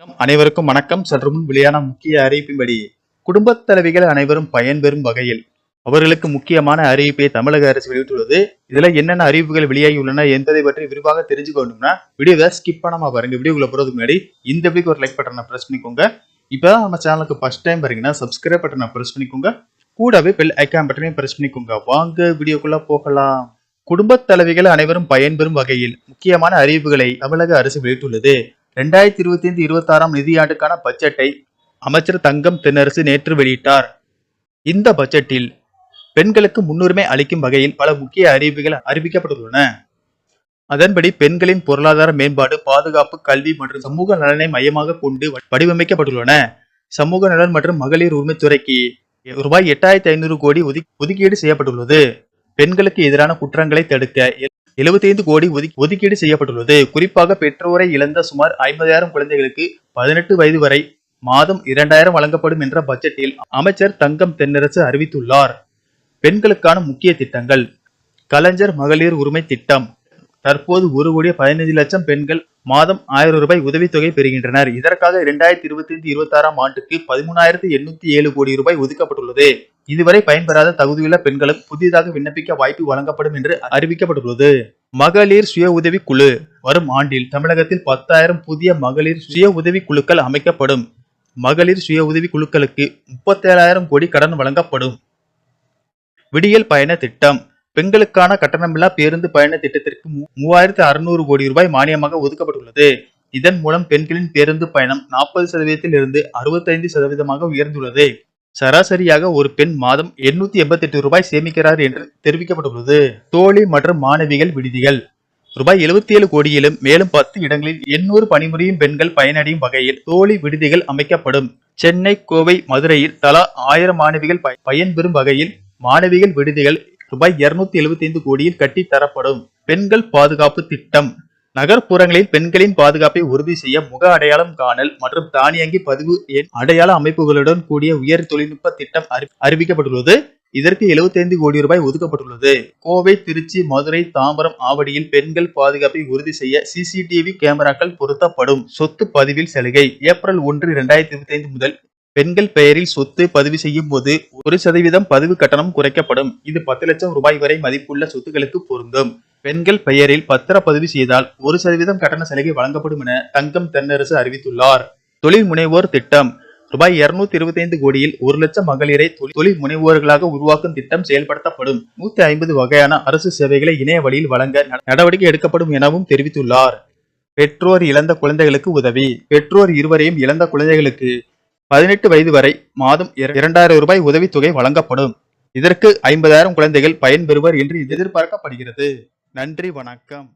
அனைவருக்கும் வணக்கம். சற்று முன் வெளியான முக்கிய அறிவிப்பின்படி குடும்பத் தலைவிகள் அனைவரும் பயன்பெறும் வகையில் அவர்களுக்கு முக்கியமான அறிவிப்பை தமிழக அரசு வெளியிட்டுள்ளது. இதுல என்னென்ன அறிவிப்புகள் வெளியாகி உள்ளன என்பதை பற்றி விரிவாக தெரிஞ்சுக்கணும்னா வீடியோவை ஸ்கிப் பண்ணாம பாருங்க. வீடியோக்குள்ள போறதுக்கு முன்னாடி இந்த வீடியோக்கு ஒரு லைக் பட்டனை பிரஸ் பண்ணிக்கோங்க. இப்பதான் நம்ம சேனலுக்கு ஃபர்ஸ்ட் டைம் பாருங்கன்னா சப்ஸ்கிரைப் பட்டனை பிரஸ் பண்ணிக்கோங்க. கூடவே பெல் ஐக்கான் பட்டனையும் பிரஸ் பண்ணிக்கோங்க. வாங்க வீடியோக்குள்ள போகலாம். குடும்பத் தலைவிகள் அனைவரும் பயன்பெறும் வகையில் முக்கியமான அறிவிப்புகளை தமிழக அரசு வெளியிட்டுள்ளது. ரெண்டாயிரத்தி இருபத்தி ஐந்து இருபத்தாறாம் நிதியாண்டுக்கான பட்ஜெட்டை அமைச்சர் தங்கம் தென்னரசு நேற்று வெளியிட்டார். இந்த பட்ஜெட்டில் பெண்களுக்கு முன்னுரிமை அளிக்கும் வகையில் பல முக்கிய அறிவிப்புகள் அறிவிக்கப்பட்டுள்ளன. அதன்படி பெண்களின் பொருளாதார மேம்பாடு பாதுகாப்பு கல்வி மற்றும் சமூக நலனை மையமாக கொண்டு வடிவமைக்கப்பட்டுள்ளன. சமூக நலன் மற்றும் மகளிர் உரிமைத்துறைக்கு ரூபாய் எட்டாயிரத்தி ஐநூறு கோடி ஒதுக்கீடு செய்யப்பட்டுள்ளது. பெண்களுக்கு எதிரான குற்றங்களை தடுக்க 75 கோடி ஒதுக்கீடு செய்யப்பட்டுள்ளது. குறிப்பாக பெற்றோரை இழந்த சுமார் ஐம்பதாயிரம் குழந்தைகளுக்கு பதினெட்டு வயது வரை மாதம் இரண்டாயிரம் வழங்கப்படும் என்ற பட்ஜெட்டில் அமைச்சர் தங்கம் தென்னரசு அறிவித்துள்ளார். பெண்களுக்கான முக்கிய திட்டங்கள். கலைஞர் மகளிர் உரிமை திட்டம். தற்போது ஒரு கோடி பதினைந்து லட்சம் பெண்கள் மாதம் ஆயிரம் ரூபாய் உதவித்தொகை பெறுகின்றனர். இதற்காக இரண்டாயிரத்தி இருபத்தி ஐந்து இருபத்தி ஆறாம் ஆண்டுக்கு பதிமூணாயிரத்தி எண்ணூத்தி ஏழு கோடி ரூபாய் ஒதுக்கப்பட்டுள்ளது. இதுவரை பயன்பெறாத தகுதியுள்ள பெண்களும் புதிதாக விண்ணப்பிக்க வாய்ப்பு வழங்கப்படும் என்று அறிவிக்கப்பட்டுள்ளது. மகளிர் சுய உதவி குழு. வரும் ஆண்டில் தமிழகத்தில் பத்தாயிரம் புதிய மகளிர் சுய உதவி குழுக்கள் அமைக்கப்படும். மகளிர் சுய உதவி குழுக்களுக்கு முப்பத்தேழாயிரம் கோடி கடன் வழங்கப்படும். விடியல் பயண திட்டம். பெண்களுக்கான கட்டணமில்லா பேருந்து பயண திட்டத்திற்கு மூவாயிரத்தி மூவாயிரத்து அறுநூறு கோடி ரூபாய் மானியமாக ஒதுக்கப்பட்டுள்ளது. இதன் மூலம் பெண்களின் பேருந்து பயணம் நாற்பது சதவீதத்தில் இருந்து அறுபத்தைந்து சதவீதமாக உயர்ந்துள்ளது. சராசரியாக ஒரு பெண் மாதம் எண்ணூத்தி எண்பத்தி எட்டு ரூபாய் சேமிக்கிறார் என்று தெரிவிக்கப்பட்டுள்ளது. தோழி மற்றும் மாணவிகள் விடுதிகள். ரூபாய் எழுபத்தி ஏழு கோடியிலும் மேலும் பத்து இடங்களில் எண்ணூறு பணிபுரியும் பெண்கள் பயனடையும் வகையில் தோழி விடுதிகள் அமைக்கப்படும். சென்னை கோவை மதுரையில் தலா ஆயிரம் மாணவிகள் பய- பயன்பெறும் வகையில் மாணவிகள் விடுதிகள் ரூபாய் இருநூத்தி எழுபத்தி ஐந்து கோடியில் கட்டித்தரப்படும். பெண்கள் பாதுகாப்பு திட்டம். நகர்ப்புறங்களில் பெண்களின் பாதுகாப்பை உறுதி செய்ய முக அடையாளம் காணல் மற்றும் தானியங்கி பதிவு எண் அடையாள அமைப்புகளுடன் கூடிய உயர் தொழில்நுட்ப திட்டம் அறி- அறிவிக்கப்பட்டுள்ளது. இதற்கு 75 கோடி ரூபாய் ஒதுக்கப்பட்டுள்ளது. கோவை திருச்சி மதுரை தாம்பரம் ஆவடியில் பெண்கள் பாதுகாப்பை உறுதி செய்ய சிசிடிவி கேமராக்கள் பொருத்தப்படும். சொத்து பதிவில் சலுகை. ஏப்ரல் ஒன்று இரண்டாயிரத்தி இருபத்தி ஐந்து முதல் பெண்கள் பெயரில் சொத்து பதிவு செய்யும் போது ஒரு சதவீதம் பதிவு கட்டணம் குறைக்கப்படும். இது பத்து லட்சம் ரூபாய் வரை மதிப்புள்ள சொத்துக்களுக்கு பொருந்தும். பெண்கள் பெயரில் பத்திரப்பதிவு செய்தால் ஒரு சதவீதம் கட்டண சலுகை வழங்கப்படும் என தங்கம் தென்னரசு அறிவித்துள்ளார். தொழில் முனைவோர் திட்டம். ரூபாய் இருநூத்தி இருபத்தி ஐந்து கோடியில் ஒரு லட்சம் மகளிரை தொழில் தொழில் முனைவோர்களாக உருவாக்கும் திட்டம் செயல்படுத்தப்படும். நூத்தி ஐம்பது வகையான அரசு சேவைகளை இணைய வழியில் வழங்க நடவடிக்கை எடுக்கப்படும் எனவும் தெரிவித்துள்ளார். பெற்றோர் இழந்த குழந்தைகளுக்கு உதவி. பெற்றோர் இருவரையும் இழந்த குழந்தைகளுக்கு பதினெட்டு வயது வரை மாதம் இர- இரண்டாயிரம் ரூபாய் உதவித்தொகை வழங்கப்படும். இதற்கு ஐம்பதாயிரம் குழந்தைகள் பயன்பெறுவர் என்று எதிர்பார்க்கப்படுகிறது. நன்றி வணக்கம்.